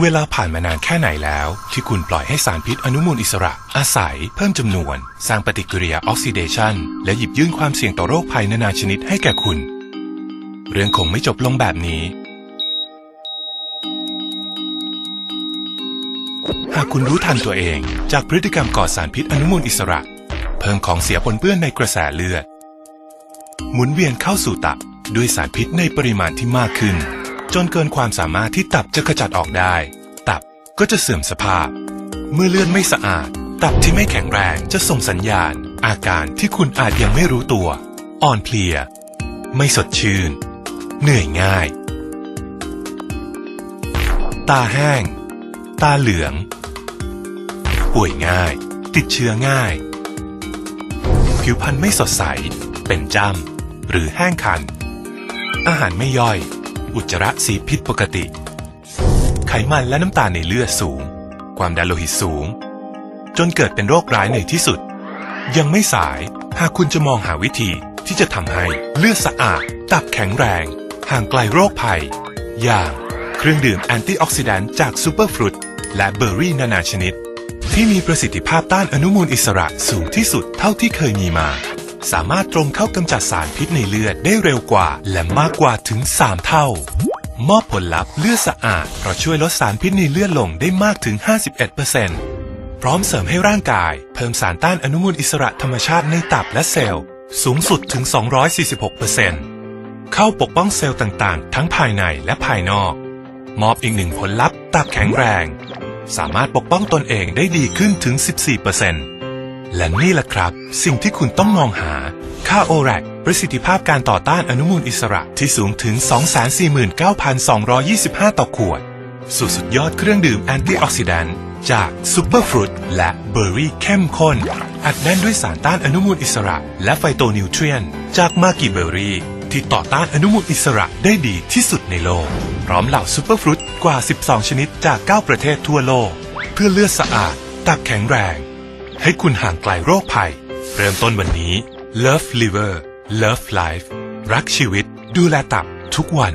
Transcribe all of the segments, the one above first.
เวลาผ่านมานานแค่ไหนแล้ว ที่คุณปล่อยให้สารพิษอนุมูลอิสระ อาศัย เพิ่มจำนวน สร้างปฏิกิริยาออกซิเดชันและหยิบยื่นความเสี่ยงต่อโรคภัยนานาชนิดให้แก่คุณ เรื่องคงไม่จบลงแบบนี้ หากคุณรู้ทันตัวเอง จากพฤติกรรมก่อสารพิษอนุมูลอิสระ เพิ่มของเสียปนเปื้อนในกระแสเลือด หมุนเวียนเข้าสู่ตับด้วยสารพิษในปริมาณที่มากขึ้น จนเกินความสามารถที่ตับจะขจัดออกได้ ตับก็จะเสื่อมสภาพ เมื่อเลือดไม่สะอาด ตับที่ไม่แข็งแรงจะส่งสัญญาณ อาการที่คุณอาจยังไม่รู้ตัว อ่อนเพลีย ไม่สดชื่น เหนื่อยง่าย ตาแห้ง ตาเหลือง ป่วยง่าย ติดเชื้อง่าย ผิวพรรณไม่สดใส เป็นจ้ำหรือแห้งคัน อาหารไม่ย่อย อุจจาระสีผิดปกติ ไขมันและน้ำตาลในเลือดสูง ความดันโลหิตสูง จนเกิดเป็นโรคร้ายในที่สุด ยังไม่สายหากคุณจะมองหาวิธีที่จะทำให้เลือดสะอาด ตับแข็งแรง ห่างไกลโรคภัย อย่าง เครื่องดื่มแอนตี้ออกซิแดนต์จากซูเปอร์ฟรุตและเบอร์รี่นานาชนิด ที่มีประสิทธิภาพต้านอนุมูลอิสระสูงที่สุดเท่าที่เคยมีมา สามารถตรงเข้ากำจัดสารพิษในเลือดได้เร็วกว่า และมากกว่าถึง 3 เท่า มอบผลลัพธ์เลือดสะอาดเพราะช่วยลดสารพิษในเลือดลงได้มากถึง 51%พร้อมเสริมให้ร่างกาย เพิ่มสารต้านอนุมูลอิสระธรรมชาติในตับและเซลล์ สูงสุดถึง 246%เข้าปกป้องเซลล์ต่างๆ ทั้งภายในและภายนอก มอบอีกหนึ่งผลลัพธ์ตับแข็งแรง สามารถปกป้องตนเองได้ดีขึ้นถึง 14% และนี่แหละครับ สิ่งที่คุณต้องมองหา ค่าโอแรกประสิทธิภาพการต่อต้านอนุมูลอิสระที่สูงถึง 249,225 ต่อขวด สู่สุดยอดเครื่องดื่มแอนตี้ออกซิแดนต์จากซูเปอร์ฟรุตและเบอร์รี่เข้มข้น อัดแน่นด้วยสารต้านอนุมูลอิสระ และไฟโตนิวเทรียน จากมากิเบอร์รี่ที่ต่อต้านอนุมูลอิสระได้ดีที่สุดในโลก พร้อมเหล่าซูเปอร์ฟรุตกว่า 12 ชนิดจาก 9 ประเทศทั่วโลก เพื่อเลือดสะอาด ตับแข็งแรง ให้คุณห่างไกลโรคภัย เริ่มต้นวันนี้ Love Liver Love Life รักชีวิต ดูแลตับทุกวัน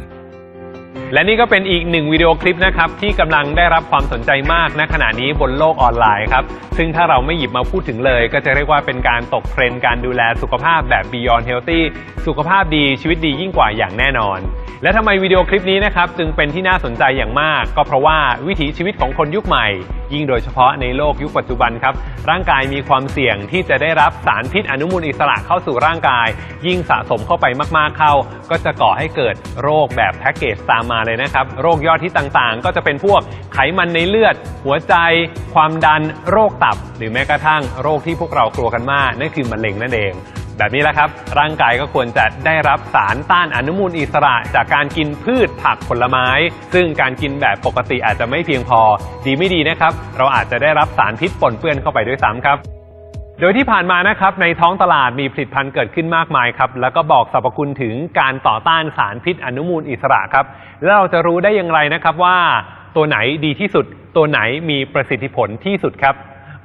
และนี่ก็เป็นอีกหนึ่งวิดีโอคลิปนะครับที่กำลังได้รับความสนใจมากณขณะนี้บนโลกออนไลน์ครับซึ่งถ้าเราไม่หยิบมาพูดถึงเลย ก็จะเรียกว่าเป็นการตกเทรนด์การดูแลสุขภาพแบบ Beyond Healthy สุขภาพดีชีวิตดียิ่งกว่าอย่างแน่นอน และทำไมวิดีโอคลิปนี้นะครับจึงเป็นที่น่าสนใจอย่างมาก ก็เพราะว่าวิถีชีวิตของคนยุคใหม่ ยิ่งโดยเฉพาะในโลกยุคปัจจุบันครับร่างกายมีความเสี่ยงที่จะได้รับสารพิษอนุมูลอิสระเข้าสู่ร่างกาย ยิ่งสะสมเข้าไปมาก ๆเข้า ก็จะก่อให้เกิดโรคแบบแพ็กเกจตามมาเลยนะครับ โรคยอดที่ต่างๆ ก็จะเป็นพวกไขมันในเลือด หัวใจ ความดัน โรคตับ หรือแม้กระทั่งโรคที่พวกเรากลัวกันมากนั่นคือมะเร็งนั่นเอง แบบนี้แหละครับ ร่างกายก็ควรจะได้รับสารต้านอนุมูลอิสระ จากการกินพืชผักผลไม้ ซึ่งการกินแบบปกติอาจจะไม่เพียงพอ ดีไม่ดีนะครับ เราอาจจะได้รับสารพิษปนเปื้อนเข้าไปด้วยซ้ำครับ โดยที่ผ่านมานะครับในท้องตลาดมีผลิตภัณฑ์เกิดขึ้นมากมายครับแล้วก็บอกสรรพคุณถึงการต่อต้านสารพิษอนุมูลอิสระครับ แล้วเราจะรู้ได้อย่างไรนะครับว่า ตัวไหนดีที่สุด ตัวไหนมีประสิทธิผลที่สุดครับ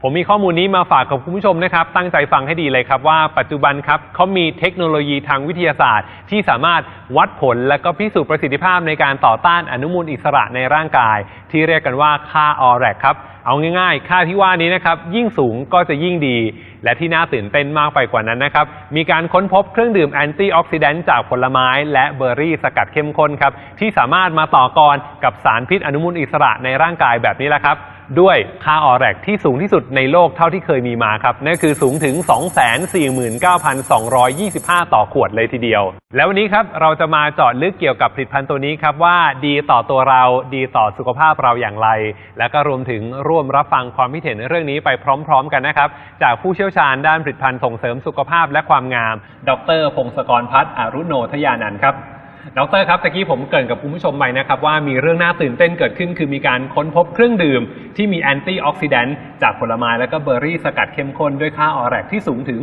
ผมมีข้อมูลนี้มาฝากกับคุณผู้ชมนะครับ ตั้งใจฟังให้ดีเลยครับว่าปัจจุบันครับเขามีเทคโนโลยีทางวิทยาศาสตร์ ที่สามารถวัดผลและก็พิสูจน์ประสิทธิภาพในการต่อต้านอนุมูลอิสระในร่างกาย ที่เรียกกันว่าค่าออแรกครับ เอาง่ายๆ ค่าที่ว่านี้นะครับ ยิ่งสูงก็จะยิ่งดี และที่น่าตื่นเต้นมากไปกว่านั้นนะครับ มีการค้นพบเครื่องดื่มแอนตี้ออกซิแดนต์จากผลไม้ และเบอร์รี่สกัดเข้มข้นครับที่สามารถมาต่อกรกับสารพิษอนุมูลอิสระในร่างกายแบบนี้แหละครับ ด้วยค่าออแรกที่สูงที่สุดในโลกเท่าที่เคยมีมาครับ นั่นคือสูงถึง 249,225 ต่อขวดเลยทีเดียว แล้ววันนี้ครับเราจะมาเจาะลึกเกี่ยวกับผลิตภัณฑ์ตัวนี้ครับว่าดีต่อตัวเราดีต่อสุขภาพเราอย่างไร และก็รวมถึงร่วมรับฟังความคิดเห็นเรื่องนี้ไปพร้อม ๆ กันนะครับ จากผู้เชี่ยวชาญด้านผลิตภัณฑ์ส่งเสริมสุขภาพและความงาม ดรพงศกรพัฒน์อรุโนทยานันท์ครับ ดรครับตะกี้ผมเกริ่นกับคุณผู้ชมไปนะครับว่ามีเรื่องน่าตื่นเต้นเกิดขึ้น คือมีการค้นพบเครื่องดื่ม ที่มีแอนตี้ออกซิแดนต์จากผลไม้และก็เบอร์รี่สกัดเข้มข้นด้วยค่าออแรกที่สูงถึง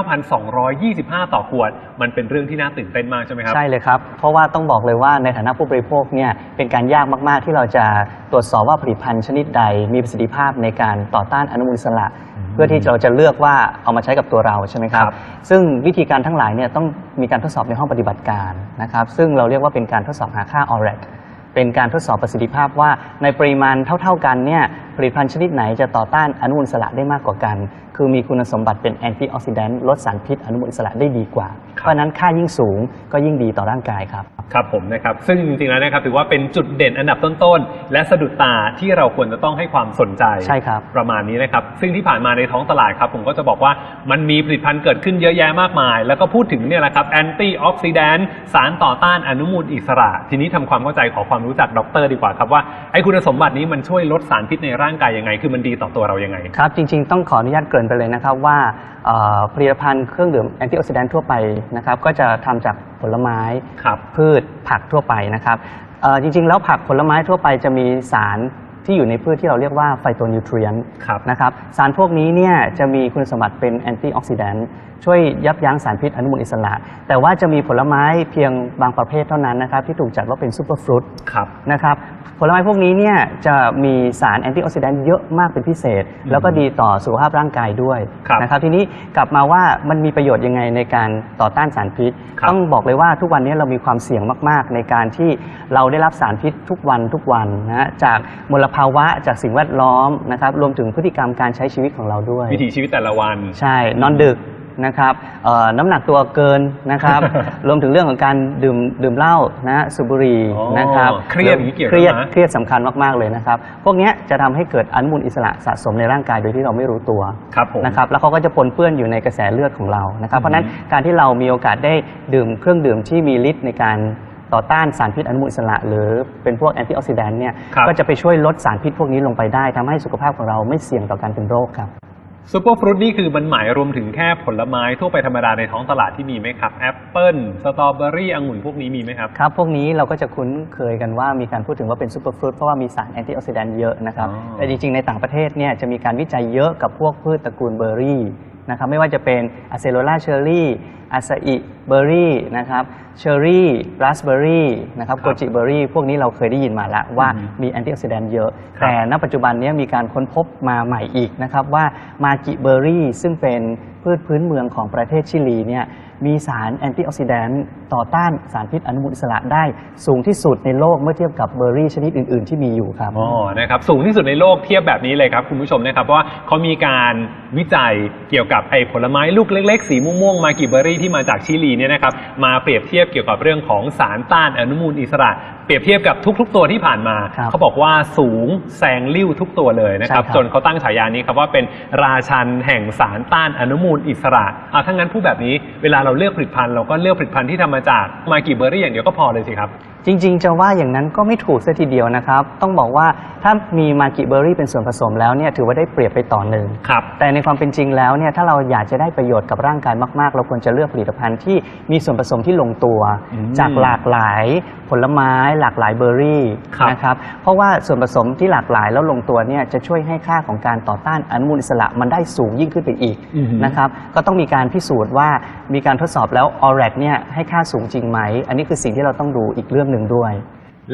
249,225 ต่อขวด มันเป็นเรื่องที่น่าตื่นเต้นมากใช่ไหมครับ ใช่เลยครับ เพราะว่าต้องบอกเลยว่าในฐานะผู้บริโภคเนี่ยเป็นการยากมาก ๆ ที่เราจะตรวจสอบว่าผลิตภัณฑ์ชนิดใด มีประสิทธิภาพในการต่อต้านอนุมูลอิสระ พื่อที่เราจะเลือกว่าเอามาใช้กับตัวเราใช่ไหมครับครับ ซึ่งวิธีการทั้งหลายเนี่ยต้องมีการทดสอบในห้องปฏิบัติการนะครับ ซึ่งเราเรียกว่าเป็นการทดสอบหาค่าออแรกเป็นการทดสอบประสิทธิภาพว่าในปริมาณเท่า ๆกันเนี่ยผลิตภัณฑ์ชนิดไหนจะต่อต้านอนุมูลอิสระได้มากกว่ากัน คือมีคุณสมบัติเป็นแอนตี้ออกซิแดนต์ลดสารพิษอนุมูลอิสระได้ดีกว่า เพราะฉะนั้นค่ายิ่งสูงก็ยิ่งดีต่อร่างกายครับ ครับผมนะครับ ซึ่งจริงๆแล้วนะครับถือว่าเป็นจุดเด่นอันดับต้นๆ และสะดุดตาที่เราควรจะต้องให้ความสนใจใช่ครับ ประมาณนี้นะครับ ซึ่งที่ผ่านมาในท้องตลาดครับ ผมก็จะบอกว่ามันมีผลิตภัณฑ์เกิดขึ้นเยอะแยะมากมาย แล้วก็พูดถึงเนี่ยแหละครับแอนตี้ออกซิแดนต์สารต่อต้านอนุมูลอิสระ ทีนี้ทำความเข้าใจขอความรู้จักดร ดีกว่าครับว่าไอ้คุณสมบัตินี้มันช่วยลดสารพิษในร่างกายยังไง คือมันดีต่อตัวเรายังไงครับจริง ๆ ต้องขออนุญาตเกริ่นไปเลยนะครับว่าเอ่อผลิตภัณฑ์เครื่องดื่มแอนตี้ออกซิแดนต์ทั่วไปนะครับก็จะทำจากผลไม้ครับพืชผักทั่วไปนะครับเอ่อจริงๆ แล้วผักผลไม้ทั่วไปจะมีสารที่อยู่ในพืชที่เราเรียกว่าไฟโตนิวทรีนครับนะครับสารพวกนี้เนี่ยจะมีคุณสมบัติเป็นแอนตี้ออกซิแดนต์ ช่วยยับยั้งสารพิษอนุมูลอิสระ แต่ว่าจะมีผลไม้เพียงบางประเภทเท่านั้นนะครับที่ถูกจัดว่าเป็นซูเปอร์ฟรุตครับ นะครับผลไม้พวกนี้เนี่ยจะมีสารแอนตี้ออกซิแดนต์เยอะมากเป็นพิเศษ แล้วก็ดีต่อสุขภาพร่างกายด้วยครับนะครับทีนี้กลับมาว่ามันมีประโยชน์ยังไงในการต่อต้านสารพิษ ครับ ต้องบอกเลยว่าทุกวันนี้เรามีความเสี่ยงมากๆ ในการที่เราได้รับสารพิษทุกวันทุกวันนะฮะจากมลภาวะจากสิ่งแวดล้อมนะครับรวมถึงพฤติกรรมการใช้ชีวิตของเราด้วย วิถีชีวิตแต่ละวัน ใช่ นอนดึก นะครับเอ่อน้ำหนักตัวเกินนะครับ รวมถึงเรื่องของการดื่มดื่มเหล้านะฮะสูบบุหรี่อ๋อนะครับเครียดอย่างนี้เกี่ยวเครียดด้วยนะ เครียดสำคัญมาก ๆ เลยนะครับ พวกเนี้ยจะทำให้เกิดอนุมูลอิสระสะสมในร่างกายโดยที่เราไม่รู้ตัว ครับผม นะครับแล้วเขาก็จะปนเปื้อนอยู่ในกระแสเลือดของเรานะครับเพราะฉะนั้นการที่เรามีโอกาสได้ดื่มเครื่องดื่มที่มีฤทธิ์ในการต่อต้านสารพิษอนุมูลอิสระ หรือเป็นพวกแอนตี้ออกซิแดนต์เนี่ยครับ ก็จะไปช่วยลดสารพิษพวกนี้ลงไปได้ทำให้สุขภาพของเราไม่เสี่ยงต่อการเป็นโรคครับ ซูเปอร์ฟรุตนี่คือมันหมายรวมถึงแค่ผลไม้ทั่วไปธรรมดาในท้องตลาดที่มีไหมครับแอปเปิลสตรอเบอรี่องุ่นพวกนี้มีไหมครับ ครับ พวกนี้เราก็จะคุ้นเคยกันว่ามีการพูดถึงว่าเป็นซูเปอร์ฟรุตเพราะว่ามีสารแอนตี้ออกซิแดนต์เยอะนะครับ อ๋อ แต่จริงๆ ในต่างประเทศเนี่ยจะมีการวิจัยเยอะกับพวกพืชตระกูลเบอร์รี่ นะครับไม่ว่าจะเป็นอะเซโ o ล่าเชอร์รี่อาซาอิเบอร์รี่นะครับเชอร์รี่ราสเบอร์รี่นะครับคโกรับจิเบอร์รี่พวกนี้เราเคยได้ยินมาแล้วว่าอืมมีแอนตี้ออกซิแดนต์เยอะครับแต่ณปัจจุบันเนี้มีการค้นพบมาใหม่อีกนะครับว่ามากิเบอร์รี่ซึ่งเป็นพืชพื้นเมืองของประเทศชิลีเนี่ย มีสารแอนตี้ออกซิแดนต์ต่อต้านสารพิษอนุมูลอิสระได้สูงที่สุดในโลกเมื่อเทียบกับเบอร์รี่ชนิดอื่น ๆ ที่มีอยู่ครับ อ๋อ นะครับ สูงที่สุดในโลกเทียบแบบนี้เลยครับคุณผู้ชมนะครับเพราะว่าเขามีการวิจัยเกี่ยวกับไอ้ผลไม้ลูกเล็ก ๆ สีม่วงๆมากิเบอร์รี่ที่มาจากชิลีเนี่ยนะครับมาเปรียบเทียบเกี่ยวกับเรื่องของสารต้านอนุมูลอิสระ ปรียบเทียบกับทุก ๆ ตัวที่ผ่านมา ครับเขาบอกว่าสูงแซงลิ้วทุกตัวเลยนะครับ ใช่ครับ จนเขาตั้งฉายานี้ครับว่าเป็นราชันแห่งสารต้านอนุมูลอิสระอะถ้างั้นพูดแบบนี้เวลาเราเลือกผลิตภัณฑ์เราก็เลือกผลิตภัณฑ์ที่ทำมาจากมากิเบอร์รี่อย่างเดียวก็พอเลยสิครับ จริงๆ จะว่าอย่างนั้นก็ไม่ถูกเสียทีเดียวนะครับ ต้องบอกว่าถ้ามีมากิเบอร์รี่เป็นส่วนผสมแล้วเนี่ยถือว่าได้เปรียบไปต่อหนึ่ง ครับ แต่ในความเป็นจริงแล้วเนี่ยถ้าเราอยากจะได้ประโยชน์กับร่างกายมากๆ เราควรจะเลือกผลิตภัณฑ์ที่มีส่วนผสมที่ลงตัว อืมจากหลากหลายผลไม้หลากหลายเบอร์รี่ครับนะครับ เพราะว่าส่วนผสมที่หลากหลายแล้วลงตัวเนี่ยจะช่วยให้ค่าของการต่อต้านอนุมูลอิสระมันได้สูงยิ่งขึ้นไปอีกอือฮึ นะครับ ก็ต้องมีการพิสูจน์ว่ามีการทดสอบแล้วออแรกเนี่ยให้ค่าสูงจริงไหม อันนี้คือสิ่งที่เราต้องดูอีกเรื่องหนึ่งด้วย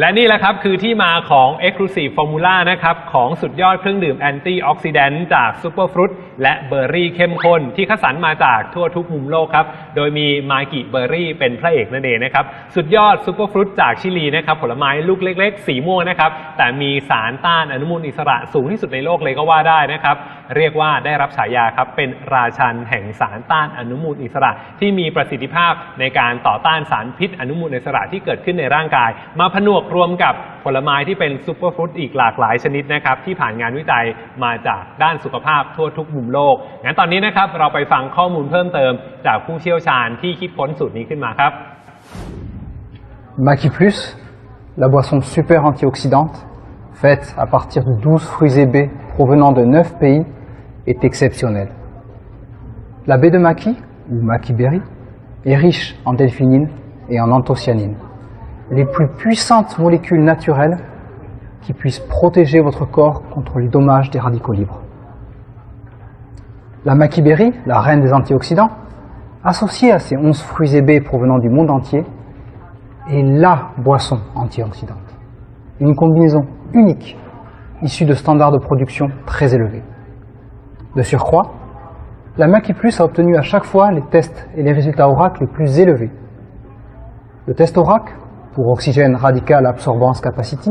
และนี่แหละครับคือที่มาของ Exclusive Formula นะครับ ของสุดยอดเครื่องดื่มแอนตี้ออกซิแดนต์จากซูเปอร์ฟรุตและเบอร์รี่เข้มข้นที่คัดสรรมาจากทั่วทุกมุมโลกครับ โดยมีมากิเบอร์รี่เป็นพระเอกนั่นเองนะครับ สุดยอดซูเปอร์ฟรุตจากชิลีนะครับ ผลไม้ลูกเล็ก ๆ สีม่วงนะครับ แต่มีสารต้านอนุมูลอิสระสูงที่สุดในโลกเลยก็ว่าได้นะครับ เรียกว่าได้รับฉายาครับเป็นราชันแห่งสารต้านอนุมูลอิสระ ที่มีประสิทธิภาพในการต่อต้านสารพิษอนุมูลอิสระที่เกิดขึ้นในร่างกาย มาผนวกรวมกับผลไม้ที่เป็นซูเปอร์ฟรุตอีกหลากหลายชนิดนะครับที่ผ่านงานวิจัยมาจากด้านสุขภาพทั่วทุกมุมโลก งั้นตอนนี้นะครับเราไปฟังข้อมูลเพิ่มเติมจากผู้เชี่ยวชาญที่คิดค้นสูตรนี้ขึ้นมาครับ Maki Plus, la boisson super antioxydante, faite à partir de 12 fruits et baies provenant de 9 pays, est exceptionnelle. La baie de Maki, ou Maki Berry, est riche en delphinine et en anthocyanine, les plus puissantes molécules naturelles qui puissent protéger votre corps contre les dommages des radicaux libres. La Maki Berry, la reine des antioxydants, associée à ces 11 fruits et baies provenant du monde entier, est LA boisson antioxydante. Une combinaison unique, issue de standards de production très élevés. De surcroît, la Maki Plus a obtenu à chaque fois les tests et les résultats ORAC les plus élevés. Le test ORAC pour Oxygène Radical Absorbance Capacity,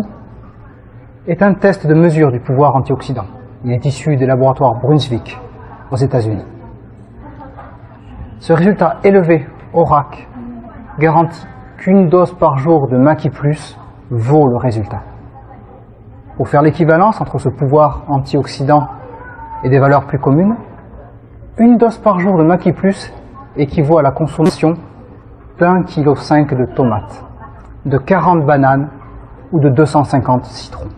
est un test de mesure du pouvoir antioxydant. Il est issu des laboratoires Brunswick aux États-Unis. Ce résultat élevé au RAC garantit qu'une dose par jour de Maki Plus vaut le résultat. Pour faire l'équivalence entre ce pouvoir antioxydant et des valeurs plus communes, une dose par jour de Maki Plus équivaut à la consommation d'un kilo de tomates, de 40 bananes ou de 250 citrons.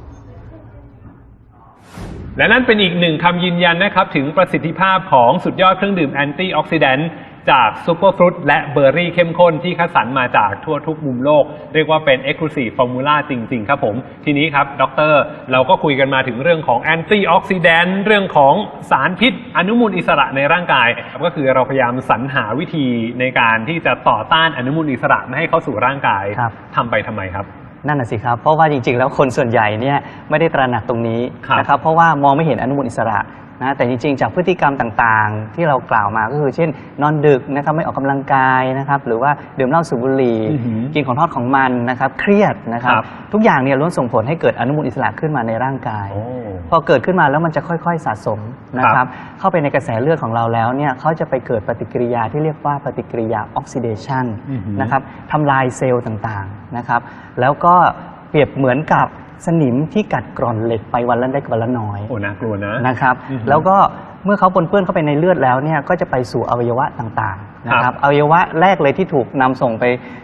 และนั่นเป็นอีกหนึ่งคำยืนยันนะครับ ถึงประสิทธิภาพของสุดยอดเครื่องดื่มแอนตี้ออกซิแดนต์ จากซูเปอร์ฟรุตและเบอร์รี่เข้มข้นที่คัดสรรมาจากทั่วทุกมุมโลก เรียกว่าเป็น Exclusive Formula จริง ๆ ครับผม ทีนี้ครับดร เราก็คุยกันมาถึงเรื่องของแอนตี้ออกซิแดนต์เรื่องของสารพิษ อนุมูลอิสระในร่างกายครับก็คือเราพยายามสรรหาวิธีในการที่จะต่อต้านอนุมูลอิสระไม่ให้เข้าสู่ร่างกายครับ ทำไปทำไมครับ นั่นน่ะสิครับ เพราะว่าจริงๆ แล้วคนส่วนใหญ่เนี่ยไม่ได้ตระหนักตรงนี้ครับนะครับ เพราะว่ามองไม่เห็นอนุมูลอิสระ นะแต่จริงๆ จากพฤติกรรมต่างๆ ที่เรากล่าวมาก็คือ เช่น นอนดึกนะครับไม่ออกกำลังกายนะครับหรือว่าดื่มเหล้าสูบบุหรี่อือหือกินของทอดของมันนะครับเครียดนะครับครับ ทุกอย่างเนี่ยล้วนส่งผลให้เกิดอนุมูลอิสระขึ้นมาในร่างกาย โอ้ พอเกิดขึ้นมาแล้วมันจะค่อยๆสะสมนะคครัรับ บ เข้าไปในกระแสเลือดของเราแล้วเนี่ยเขาจะไปเกิดปฏิกิริยาที่เรียกว่าปฏิกิริยาออกซิเดชันอือหือนะครับทำลายเซลล์ต่างๆนะครับ แล้วก็เปรียบเหมือนกับ สนิมที่กัดกร่อนเหล็กไปวันละเล็กวันละน้อยโอ้น่ากลัวนะ นะครับ อือหือแล้วก็เมื่อเขาปนเปื้อนเข้าไปในเลือดแล้วเนี่ยก็จะไปสู่อวัยวะต่างๆนะคครัรับบ อวัยวะแรกเลยที่ถูกนำส่งไป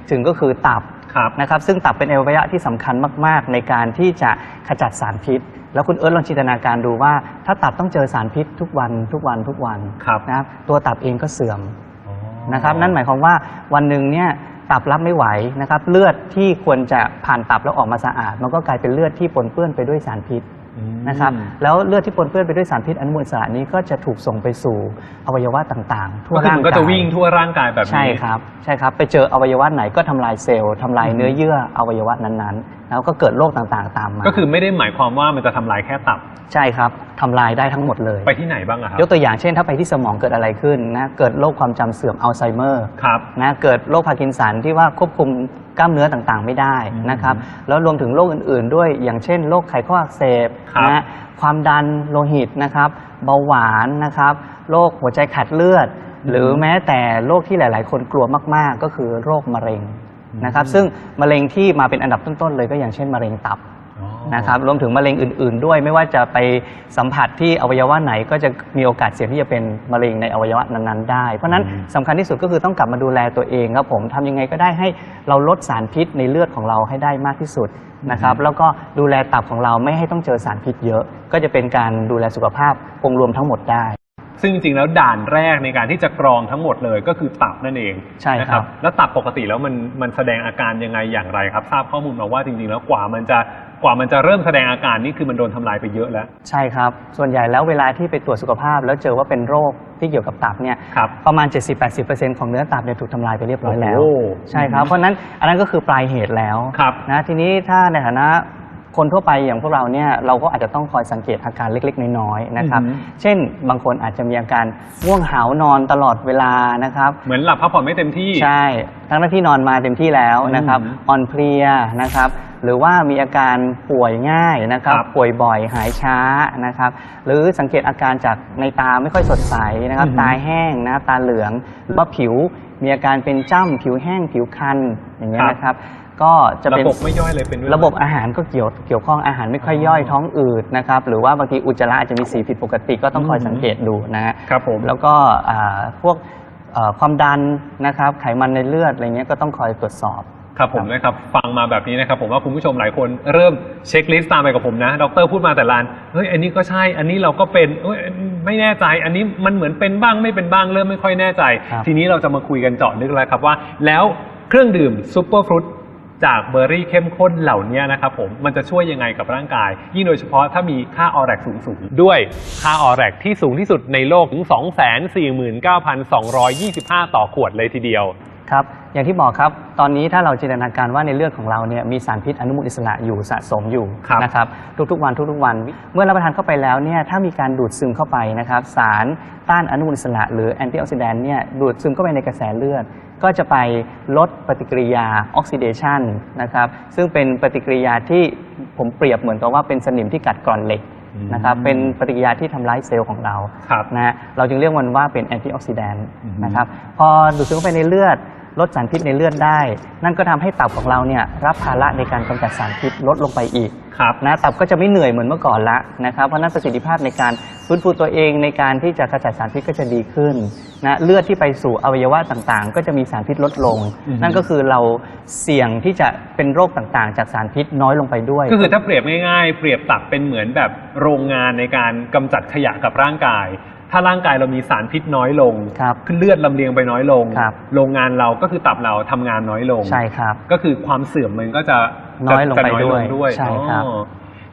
ถึงก็คือตับ ครับ นะครับซึ่งตับเป็นอวัยวะที่สำคัญมาก ๆ ในการที่จะขจัดสารพิษ แล้วคุณเอิร์ธลองจินตนาการดูว่า ถ้าตับต้องเจอสารพิษทุกวันทุกวันทุกวันครับ นะครับตัวตับเองก็เสื่อมอ๋อนะครับนั่นหมายความว่าวันหนึ่งเนี่ย ตับรับไม่ไหวนะครับ เลือดที่ควรจะผ่านตับแล้วออกมาสะอาด มันก็กลายเป็นเลือดที่ปนเปื้อนไปด้วยสารพิษอืมนะครับแล้วเลือดที่ปนเปื้อนไปด้วยสารพิษอนุมูลอิสระนี้ก็จะถูกส่งไปสู่อวัยวะต่างๆ ทั่วก็คือร่างมันกายก็จะวิ่งทั่วร่างกายแบบนี้ใช่ครับใช่ครับ ไปเจออวัยวะไหนก็ทำลายเซลล์ทำลายเนื้อเยื่ออวัยวะนั้นๆแล้วก็เกิดโรคต่างๆ ตามมา ก็คือไม่ได้หมายความว่ามันจะทำลายแค่ตับ ใช่ครับทำลายได้ทั้งหมดเลย ไปที่ไหนบ้างอะครับ ยกตัวอย่างเช่น ถ้าไปที่สมองเกิดอะไรขึ้นนะเกิดโรคความจำเสื่อมอัลไซเมอร์ ครับ นะเกิดโรคพาร์กินสันที่ว่าควบคุมกล้ามเนื้อต่างๆ ไม่ได้นะครับ แล้วรวมถึงโรคอื่นๆ ด้วยอย่างเช่นโรคไขข้ออักเสบครับนะความดันโลหิตนะครับ เบาหวานนะครับโรคหัวใจขาดเลือด หรือแม้แต่โรคที่หลาย ๆ คนกลัวมากๆ ก็คือโรคมะเร็ง นะครับซึ่งมะเร็งที่มาเป็นอันดับต้นๆเลยก็อย่างเช่นมะเร็งตับอ๋อนะครับรวมถึงมะเร็งอื่น ๆ ด้วย ไม่ว่าจะไปสัมผัสที่อวัยวะไหนก็จะมีโอกาสเสี่ยงที่จะเป็นมะเร็งในอวัยวะนั้นๆ ได้ เพราะฉะนั้นสำคัญที่สุดก็คือต้องกลับมาดูแลตัวเองครับผมทำยังไงก็ได้ให้เราลดสารพิษในเลือดของเราให้ได้มากที่สุดนะครับแล้วก็ดูแลตับของเราไม่ให้ต้องเจอสารพิษเยอะ ก็จะเป็นการดูแลสุขภาพองค์รวมทั้งหมดได้ ซึ่งจริงๆแล้วด่านแรกในการที่จะกรองทั้งหมดเลยก็คือตับนั่นเองใช่ครับ นะแล้วตับปกติแล้วมันมันแสดงอาการยังไงอย่างไรครับ ทราบข้อมูลมาว่าจริงๆแล้วกว่ามันจะกว่ามันจะเริ่มแสดงอาการนี่คือมันโดนทำลายไปเยอะแล้ว ใช่ครับ ส่วนใหญ่แล้วเวลาที่ไปตรวจสุขภาพ แล้วเจอว่าเป็นโรคที่เกี่ยวกับตับเนี่ยครับประมาณ 70-80%ของเนื้อตับเนี่ยถูกทำลายไปเรียบร้อยแล้ว โอ้โหใช่ครับ เพราะฉะนั้นอันนั้นก็คือปลายเหตุแล้วครับ นะทีนี้ถ้าในฐานะ คนทั่วไปอย่างพวกเราเนี่ยเราก็อาจจะต้องคอยสังเกตอาการเล็ก ๆ น้อยๆนะครับ อือหือ เช่นบางคนอาจจะมีอาการง่วงหาวนอนตลอดเวลานะครับ เหมือนหลับพักผ่อนไม่เต็มที่ ใช่ ทั้งที่นอนมาเต็มที่แล้วนะครับ อืมอ่อนเพลียนะครับ หรือว่ามีอาการป่วยง่ายนะครับ ครับป่วยบ่อยหายช้านะครับ หรือสังเกตอาการจากในตาไม่ค่อยสดใสนะครับ อือฮึตาแห้งนะตาเหลือง หรือว่าผิวมีอาการเป็นจ้ำผิวแห้งผิวคันอย่างเงี้ยนะครับ ก็จะระเป็นบบไม่ย่อยเลยเป็นด้วยระบบอาหารก็เกี่ยวเกี่ยวข้องอาหารไม่ค่อยย่อยท้องอืดนะครับหรือว่าบางทีอุจจาระอาจจะมีสีผิดปกติก็ต้องคอยอืมสังเกตดูนะฮะครับผมแล้วก็อ่าพวกเอ่อความดันนะครับไขมันในเลือดอะไรเงี้ยก็ต้องคอยตรวจสอบครับผมนะครับฟังมาแบบนี้นะครับผมว่าคุณผู้ชมหลายคนเริ่มเช็คลิสต์ตามไปกับผมนะดรพูดมาแต่ลานเฮ้ยอันนี้ก็ใช่อันนี้เราก็เป็นเอ้ยไม่แน่ใจ อันนี้มันเหมือนเป็นบ้างไม่เป็นบ้างเริ่มไม่ค่อยแน่ใจครับทีนี้เราจะมาคุยกันเจาะลึกแล้วครับว่า แล้วเครื่องดื่มซูเปอร์ฟรุต จากเบอร์รี่เข้มข้นเหล่านี้นะครับผมมันจะช่วยยังไงกับร่างกาย ยิ่งโดยเฉพาะถ้ามีค่าออแรกสูงสูงๆด้วยค่าออแรกที่สูงที่สุดในโลกถึง 249,225 ต่อขวดเลยทีเดียว ครับ อย่างที่บอกครับ ตอนนี้ถ้าเราจินตนาการว่าในเลือดของเราเนี่ยมีสารพิษอนุมูลอิสระอยู่สะสมอยู่ครับนะครับ ทุกๆวันทุกๆวัน เมื่อรับประทานเข้าไปแล้วเนี่ยถ้ามีการดูดซึมเข้าไปนะครับ สารต้านอนุมูลอิสระหรือแอนตี้ออกซิแดนต์เนี่ยดูดซึมเข้าไปในกระแสเลือด ก็จะไปลดปฏิกิริยาออกซิเดชันนะครับ ซึ่งเป็นปฏิกิริยาที่ผมเปรียบเหมือนกับว่าเป็นสนิมที่กัดกร่อนเหล็ก นะครับเป็นปฏิกิริยาที่ทำร้ายเซลล์ของเราครับ นะฮะเราจึงเรียกมันว่าเป็นแอนตี้ออกซิแดนต์อือฮึนะครับพอดูดซึมเข้าไปในเลือด ลดสารพิษในเลือดได้ นั่นก็ทำให้ตับของเราเนี่ยรับภาระในการกำจัดสารพิษลดลงไปอีกครับนะตับก็จะไม่เหนื่อยเหมือนเมื่อก่อนละนะครับเพราะฉะนั้นประสิทธิภาพในการฟื้นฟูตัวเองในการที่จะกำจัดสารพิษก็จะดีขึ้นนะเลือดที่ไปสู่อวัยวะต่างๆ ก็จะมีสารพิษลดลงอือฮึนั่นก็คือเราเสี่ยงที่จะเป็นโรคต่างๆ จากสารพิษน้อยลงไปด้วยก็คือถ้าเปรียบง่ายๆ เปรียบตับเป็นเหมือนแบบโรงงานในการกำจัดขยะกับร่างกาย ถ้าร่างกายเรามีสารพิษน้อยลงครับอเลือดลำเลียงไปน้อยลง ครับโรงงานเราก็คือตับเราทำงานน้อยลง ใช่ครับก็คือความเสื่อมมันก็จะน้อยลงจะไปด้วยด้วยใช่ครับ อ๋อ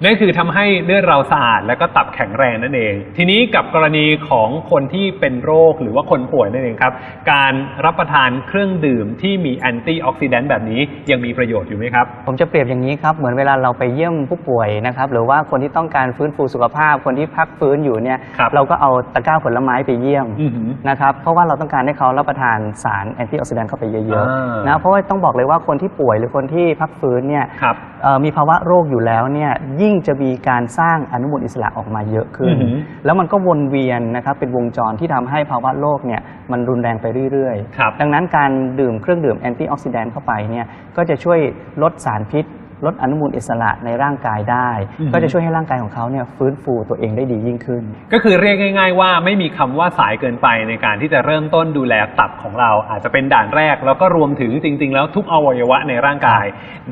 นั่นคือทำให้เลือดเราสะอาดแล้วก็ตับแข็งแรงนั่นเอง ทีนี้กับกรณีของคนที่เป็นโรคหรือว่าคนป่วยนั่นเองครับ การรับประทานเครื่องดื่มที่มีแอนตี้ออกซิแดนต์แบบนี้ยังมีประโยชน์อยู่ไหมครับ ผมจะเปรียบอย่างนี้ครับ เหมือนเวลาเราไปเยี่ยมผู้ป่วยนะครับ หรือว่าคนที่ต้องการฟื้นฟูสุขภาพ คนที่พักฟื้นอยู่เนี่ย ครับเราก็เอาตะกร้าผลไม้ไปเยี่ยมอือหือนะครับ เพราะว่าเราต้องการให้เขารับประทานสารแอนตี้ออกซิแดนต์เข้าไปเยอะอ่า ๆ นะ เพราะว่าต้องบอกเลยว่าคนที่ป่วยหรือคนที่พักฟื้นเนี่ย ครับ เอ่อมีภาวะโรคอยู่แล้วเนี่ยยิ่งจะมีการสร้างอนุมูลอิสระออกมาเยอะขึ้น อือหือ แล้วมันก็วนเวียนนะครับเป็นวงจรที่ทำให้ภาวะโรคเนี่ยมันรุนแรงไปเรื่อยครับๆดังนั้นการดื่มเครื่องดื่มแอนตี้ออกซิแดนต์เข้าไปเนี่ยก็จะช่วยลดสารพิษ ลดอนุมูลอิสระในร่างกายได้อือหือก็จะช่วยให้ร่างกายของเขาเนี่ยฟื้นฟูตัวเองได้ดียิ่งขึ้น ก็คือเรียกง่าย ๆ ว่าไม่มีคำว่าสายเกินไปในการที่จะเริ่มต้นดูแลตับของเราอาจจะเป็นด่านแรก แล้วก็รวมถึงจริง ๆ แล้วทุกอวัยวะในร่างกาย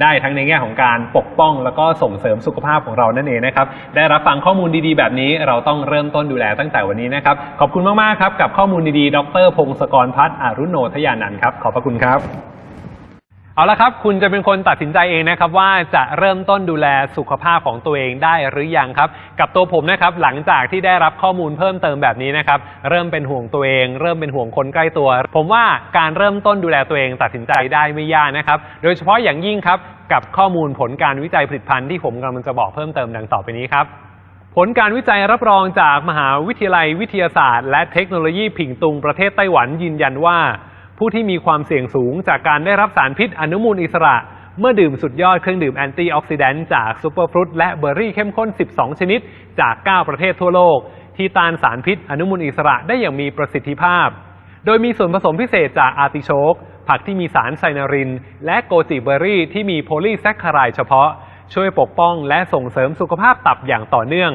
ได้ทั้งในแง่ของการปกป้อง แล้วก็ส่งเสริมสุขภาพของเรานั่นเองนะครับได้รับฟังข้อมูลดีๆ แบบนี้เราต้องเริ่มต้นดูแลตั้งแต่วันนี้นะครับขอบคุณมากๆครับกับข้อมูลดีๆ ดร พงศกรพัฒน์อารุโนทยานันท์ครับขอบพระคุณครับ เอาละครับ คุณจะเป็นคนตัดสินใจเองนะครับ ว่าจะเริ่มต้นดูแลสุขภาพของตัวเองได้หรือยังครับ กับตัวผมนะครับ หลังจากที่ได้รับข้อมูลเพิ่มเติมแบบนี้นะครับ เริ่มเป็นห่วงตัวเอง เริ่มเป็นห่วงคนใกล้ตัว ผมว่าการเริ่มต้นดูแลตัวเองตัดสินใจได้ไม่ยากนะครับ โดยเฉพาะอย่างยิ่งครับ กับข้อมูลผลการวิจัยผลิตภัณฑ์ที่ผมกำลังจะบอกเพิ่มเติมดังต่อไปนี้ครับผลการวิจัยรับรองจากมหาวิทยาลัยวิทยาศาสตร์ และเทคโนโลยีผิงตุงประเทศไต้หวันยืนยันว่า ผู้ที่มีความเสี่ยงสูงจากการได้รับสารพิษอนุมูลอิสระ เมื่อดื่มสุดยอดเครื่องดื่มแอนตี้ออกซิแดนต์จากซูเปอร์ฟรุตและเบอร์รี่เข้มข้น 12 ชนิด จาก 9 ประเทศทั่วโลก ที่ต้านสารพิษอนุมูลอิสระได้อย่างมีประสิทธิภาพ โดยมีส่วนผสมพิเศษจากอาร์ติโชกผักที่มีสารไซนาริน และโกจิเบอร์รี่ที่มีโพลีแซคคารด์เฉพาะ ช่วยปกป้องและส่งเสริมสุขภาพตับอย่างต่อเนื่อง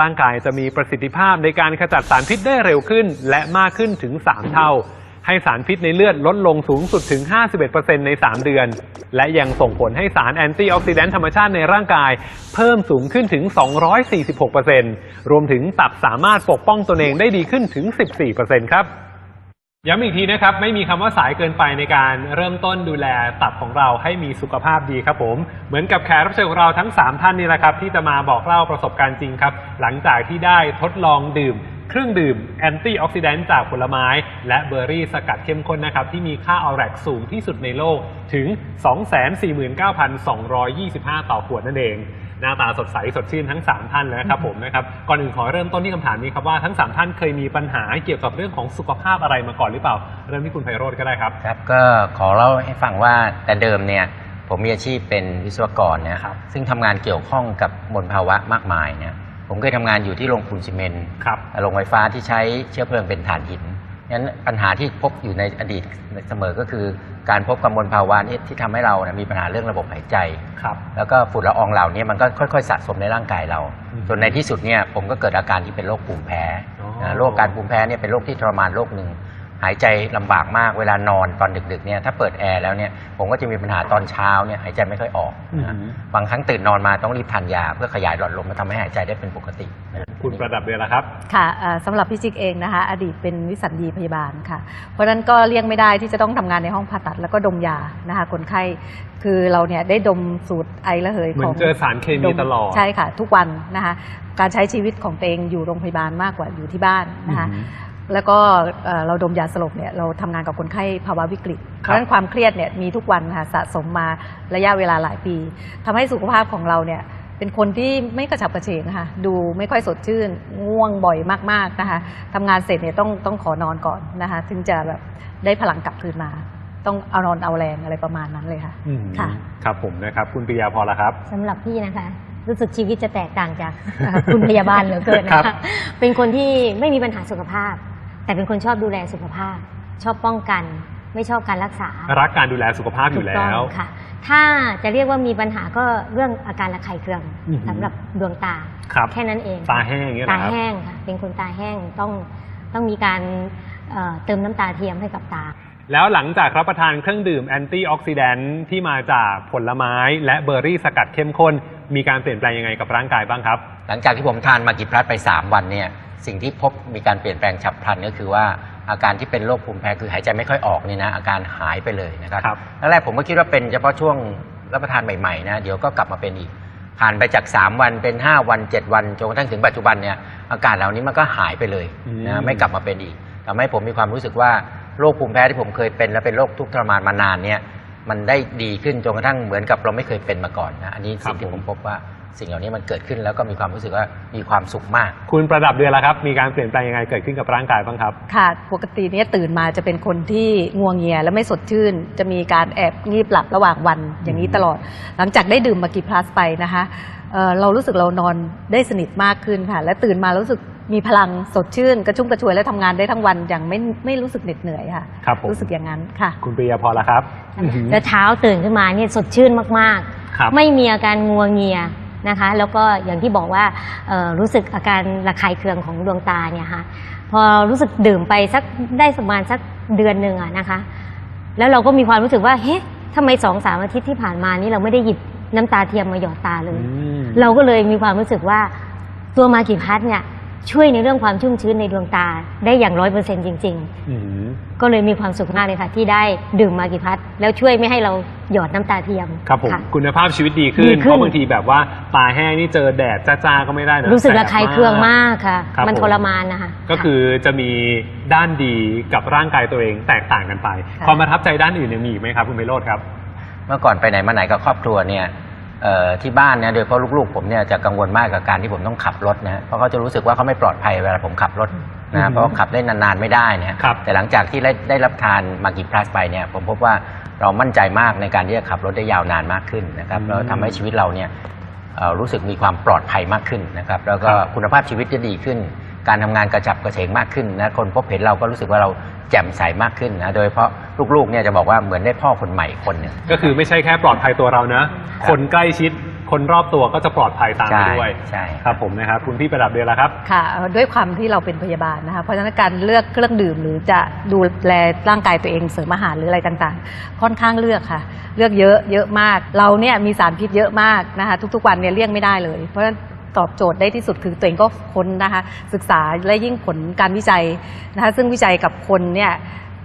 ร่างกายจะมีประสิทธิภาพในการขจัดสารพิษได้เร็วขึ้น และมากขึ้นถึง 3 เท่า ให้สารพิษในเลือดลดลงสูงสุดถึง 51%ใน 3 เดือน และยังส่งผลให้สารแอนตี้ออกซิแดนต์ธรรมชาติในร่างกาย เพิ่มสูงขึ้นถึง 246%รวมถึงตับสามารถปกป้องตนเองได้ดีขึ้นถึง 14%ครับย้ำอีกทีนะครับ ไม่มีคำว่าสายเกินไปในการเริ่มต้นดูแลตับของเราให้มีสุขภาพดีครับผม เหมือนกับแขกรับเชิญของเราทั้ง 3 ท่านนี่แหละครับ ที่จะมาบอกเล่าประสบการณ์จริงครับ หลังจากที่ได้ทดลองดื่ม เครื่องดื่มแอนตี้ออกซิแดนต์จากผลไม้ และเบอร์รี่สกัดเข้มข้นนะครับ ที่มีค่าออแรกสูงที่สุดในโลกถึง 249,225 ต่อขวดนั่นเอง หน้าตาสดใสสดชื่นทั้ง 3 ท่านเลยนะครับผมนะครับก่อนอื่นขอเริ่มต้นที่คำถามนี้ครับว่าทั้ง 3 ท่านเคยมีปัญหาเกี่ยวกับเรื่องของสุขภาพอะไรมาก่อนหรือเปล่า เริ่มที่คุณไพโรธก็ได้ครับ ครับก็ขอเล่าให้ฟังว่าแต่เดิมเนี่ยผมมีอาชีพเป็นวิศวกรเนี่ยครับซึ่งทำงานเกี่ยวข้องกับมลภาวะมากมายเนี่ย ผมเคยทำงานอยู่ที่โรงปูนซีเมนต์ครับโรงไฟฟ้าที่ใช้เชื้อเพลิงเป็นถ่านหินงั้นปัญหาที่พบอยู่ในอดีตเสมอก็คือ การพบกับมลภาวะนี่ที่ทำให้เราเนี่ยมีปัญหาเรื่องระบบหายใจครับแล้วก็ฝุ่นละอองเหล่านี้มันก็ค่อยๆ สะสมในร่างกายเราอืมจนในที่สุดเนี่ยผมก็เกิดอาการที่เป็นโรคภูมิแพ้อ๋อนะโรคการภูมิแพ้เนี่ยเป็นโรคที่ทรมานโรคหนึ่ง หายใจลำบากมากเวลานอนตอนดึกๆเนี่ยถ้าเปิดแอร์แล้วเนี่ยผมก็จะมีปัญหาตอนเช้าเนี่ยหายใจไม่ค่อยออกนะอืม บางครั้งตื่นนอนมาต้องรีบทานยา เพื่อขยายหลอดลมและทำให้หายใจได้เป็นปกตินะคุณประดับเดือนละครับ ค่ะเอ่อสำหรับพี่จิ๊กเองนะคะ อดีตเป็นวิสัญญีพยาบาลค่ะ เพราะฉะนั้นก็เลี่ยงไม่ได้ที่จะต้องทำงานในห้องผ่าตัดแล้วก็ดมยานะคะคนไข้คือเราเนี่ยได้ดมสูตรไอระเหยเหมืขออนงเจอสารเคมีตลอด ใช่ค่ะ ทุกวันนะคะการใช้ชีวิตของตัวเองอยู่โรงพยาบาลมากกว่าอยู่ที่บ้านนะคะ อือหือ แล้วก็เอ่อเราดมยาสลบเนี่ยเราทำงานกับคนไข้ภาวะวิกฤต เพราะฉะนั้นความเครียดเนี่ยมีทุกวันค่ะสะสมมาระยะเวลาหลายปีทำให้สุขภาพของเราเนี่ยเป็นคนที่ไม่กระฉับกระเฉงค่ะดูไม่ค่อยสดชื่นง่วงบ่อยมากๆนะคะทำงานเสร็จเนี่ยต้องต้องขอนอนก่อนนะคะถึงจะแบบได้พลังกลับคืนมา ต้องเอานอนเอาแรงอะไรประมาณนั้นเลยค่ะ อืมค่ะ ครับผมนะครับ คุณปิยาพรละครับ สำหรับพี่นะคะ รู้สึกชีวิตจะแตกต่างจาก คุณพยาบาลเหลือเกินนะครัคะบ เป็นคนที่ไม่มีปัญหาสุขภาพ แต่เป็นคนชอบดูแลสุขภาพ ชอบป้องกัน ไม่ชอบการรักษารักการดูแลสุขภาพอยู่ถูกแล้ต้องวค่ะ ถ้าจะเรียกว่ามีปัญหาก็เรื่องอาการระคายเคืองอือหือ สำหรับดวงตา ครับ แค่นั้นเองตาแห้งอย่างเงี้ยเหรอตาครับ แห้งค่ะ เป็นคนตาแห้งต้องต้องมีการเอ่อเติมน้ำตาเทียมให้กับตา แล้วหลังจากรับประทานเครื่องดื่มแอนตี้ออกซิแดนต์ที่มาจากผลไม้และเบอร์รี่สกัดเข้มข้น มีการเปลี่ยนแปลงยังไงกับร่างกายบ้างครับ หลังจากที่ผมทานมากิพลัสไป 3 วันเนี่ยสิ่งที่พบมีการเปลี่ยนแปลงฉับพลันก็คือว่าอาการที่เป็นโรคภูมิแพ้คือหายใจไม่ค่อยออกนี่นะอาการหายไปเลยนะครับครับแรกๆผมก็คิดว่าเป็นเฉพาะช่วงรับประทานใหม่ๆนะเดี๋ยวก็กลับมาเป็นอีก ผ่านไปจาก 3 วันเป็น 5 วัน 7 วันจนกระทั่งถึงปัจจุบันเนี่ยอาการเหล่านี้มันก็หายไปเลยอืม นะไม่กลับมาเป็นอีกทำให้ผมมีความรู้สึกว่า โรคภูมิแพ้ที่ผมเคยเป็นและเป็นโรคทุกข์ทรมานมานานเนี่ยมันได้ดีขึ้นจนกระทั่งเหมือนกับเราไม่เคยเป็นมาก่อนนะอันนี้สิ่งที่ผมพบว่าสิ่งเหล่านี้มันเกิดขึ้นแล้วก็มีความรู้สึกว่ามีความสุขมาก คุณประดับเดือนละครับ มีการเปลี่ยนแปลงยังไงเกิดขึ้นกับร่างกายบ้างครับ ค่ะ ปกติเนี่ยตื่นมาจะเป็นคนที่งัวงเงียและไม่สดชื่น จะมีการแอบงีบหลับระหว่างวันอย่างนี้ตลอด หลังจากได้ดื่มมากีพลัสไปนะคะเอ่อเรารู้สึกเรานอนได้สนิทมากขึ้นค่ะ และตื่นมารู้สึก มีพลังสดชื่นกระชุ่มกระชวยและทำงานได้ทั้งวันอย่างไม่ไม่รู้สึกเหน็ดเหนื่อยค่ะครับผมรู้สึกอย่างนั้นค่ะ คุณปิยาพรละครับ แล้วเช้าตื่นขึ้นมาเนี่ยสดชื่นมากครับ ๆ ไม่มีอาการงัวเงียนะคะ แล้วก็อย่างที่บอกว่าเอ่อรู้สึกอาการระคายเคืองของดวงตาเนี่ยค่ะพอรู้สึกดื่มไปสักได้ประมาณสักเดือนหนึ่งอะนะคะ แล้วเราก็มีความรู้สึกว่าเฮ้ทำไมสองสามอาทิตย์ที่ผ่านมานี่เราไม่ได้หยิบน้ำตาเทียมมาหยอดตาเลย อืม เราก็เลยมีความรู้สึกว่าตัวมากิพัทเนี่ย ช่วยในเรื่องความชุ่มชื้นในดวงตาได้อย่างร้อยเปอร์เซ็นต์จริงๆอืมก็เลยมีความสุขมากเลยค่ะ ที่ได้ดื่มมากิพัทแล้วช่วยไม่ให้เราหยอดน้ำตาเทียมครับผมะ คุณภาพชีวิตดีขึ้ดีนขึ้น เพราะบางทีแบบว่าตาแห้งนี่เจอแดดจ้าๆก็ไม่ได้นะรู้สึกแสบระคายเคืองมากค่ะครับมันผ ทรมานนะคะ ก็คือจะมีด้านดีกับร่างกายตัวเองแตกต่างกันไป ค่ะ ความประทับใจด้านอื่นยังมีอีกไหมครับ คุณไพโรธครับ เมื่อก่อนไปไหนมาไหนกับครอบครัวเนี่ยเอ่อ ที่บ้านเนี่ยโดยเฉพาะลูกๆผมเนี่ยจะกังวลมากกับการที่ผมต้องขับรถนะฮะเพราะเขาจะรู้สึกว่าเขาไม่ปลอดภัยเวลาผมขับรถอืนะมเพราะว่าขับได้นานๆไม่ได้นะฮะครับแต่หลังจากที่ได้ได้รับทานมากิพลัสไปเนี่ยผมพบว่าเรามั่นใจมากในการที่จะขับรถได้ยาวนานมากขึ้นนะครับแล้วทำให้ชีวิตเราเนี่ยเอ่อรู้สึกมีความปลอดภัยมากขึ้นนะครับ แล้วก็คุณภาพชีวิตจะดีขึ้น การทำงานกระฉับกระเฉงมากขึ้นนะคนพบเห็นเราก็รู้สึกว่าเราแจ่มใสมากขึ้นนะโดยเฉพาะลูกๆเนี่ยจะบอกว่าเหมือนได้พ่อคนใหม่คนหนึ่งก็คือไม่ใช่แค่ปลอดภัยตัวเรานะครับคนใกล้ชิดคนรอบตัวก็จะปลอดภัยตามไปใช่ด้วยใช่ครับผมนะครับคุณพี่ประดับเดือนละครับค่ะเอ่อด้วยความที่เราเป็นพยาบาลนะคะเพราะฉะนั้นการเลือกเครื่องดื่มหรือจะดูแลร่างกายตัวเองเสริมอาหารหรืออะไรต่างๆ ค่อนข้างเลือกค่ะ เลือกเยอะเยอะมาก เราเนี่ยมีสารพิษเยอะมากนะคะทุกๆวันเนี่ยเลี่ยงไม่ได้เลย เพราะฉะนั้น ตอบโจทย์ได้ที่สุดคือตัวเองก็ค้นนะคะศึกษาและยิ่งผลการวิจัยนะคะซึ่งวิจัยกับคนเนี่ย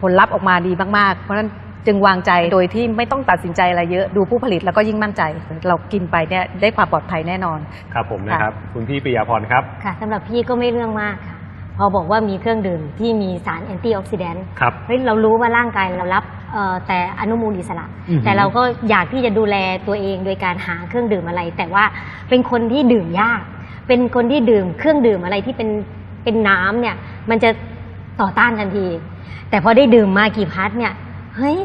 ผลลัพธ์ออกมาดีมาก ๆ เพราะฉะนั้นจึงวางใจโดยที่ไม่ต้องตัดสินใจอะไรเยอะดูผู้ผลิตแล้วก็ยิ่งมั่นใจ เรากินไปเนี่ยได้ความปลอดภัยแน่นอน ครับผมนะครับคุณพี่ปิยาพรครับค่ะสำหรับพี่ก็ไม่เรื่องมากค่ะพอบอกว่ามีเครื่องดื่มที่มีสารแอนตี้ออกซิแดนต์ครับเฮ้ยเรารู้ว่าร่างกายเรารับ เอ่อแต่อนุมูลอิสระ อือหือแต่เราก็อยากที่จะดูแลตัวเองโดยการหาเครื่องดื่มอะไร แต่ว่าเป็นคนที่ดื่มยาก เป็นคนที่ดื่มเครื่องดื่มอะไรที่เป็นเป็นน้ำเนี่ย มันจะต่อต้านทันที แต่พอได้ดื่มมากี่พัทเนี่ยเฮ้ย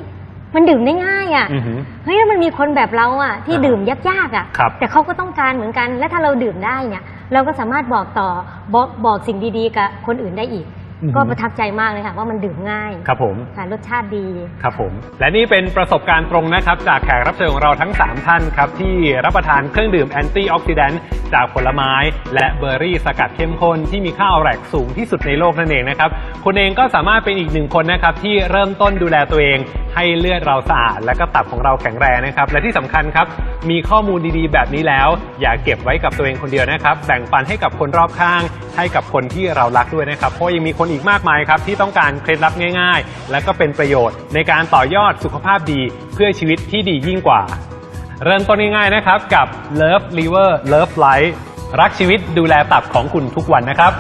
มันดื่มได้ง่ายอะ อือหือ เฮ้ยแล้วมันมีคนแบบเราอะที่อ่าดื่มยากๆอะ ครับแต่เขาก็ต้องการเหมือนกัน และถ้าเราดื่มได้เนี่ย เราก็สามารถบอกต่อบอกบอกสิ่งดีๆ กับคนอื่นได้อีกอือหือ ก็ประทับใจมากเลยค่ะว่ามันดื่มง่ายครับผมค่ะรสชาติดีครับผม และนี่เป็นประสบการณ์ตรงนะครับ จากแขกรับเชิญของเราทั้ง 3 ท่านครับที่รับประทานเครื่องดื่มแอนตี้ออกซิแดนต์จากผลไม้ และเบอร์รี่สกัดเข้มข้นที่มีค่าออแรกสูงที่สุดในโลกนั่นเองนะครับคุณเองก็สามารถเป็นอีกหนึ่งคนนะครับที่เริ่มต้นดูแลตัวเอง ให้เลือดเราสะอาดและก็ตับของเราแข็งแรงนะครับและที่สำคัญครับมีข้อมูลดีๆ แบบนี้แล้ว อย่าเก็บไว้กับตัวเองคนเดียวนะครับแบ่งปันให้กับคนรอบข้าง ให้กับคนที่เรารักด้วยนะครับเพราะยังมีคนอีกมากมายครับ ที่ต้องการเคล็ดลับง่าย ๆ และก็เป็นประโยชน์ในการต่อยอดสุขภาพดีเพื่อชีวิตที่ดียิ่งกว่า เริ่มต้นง่ายๆนะครับกับ Love Liver Love Life รักชีวิตดูแลตับของคุณทุกวันนะครับ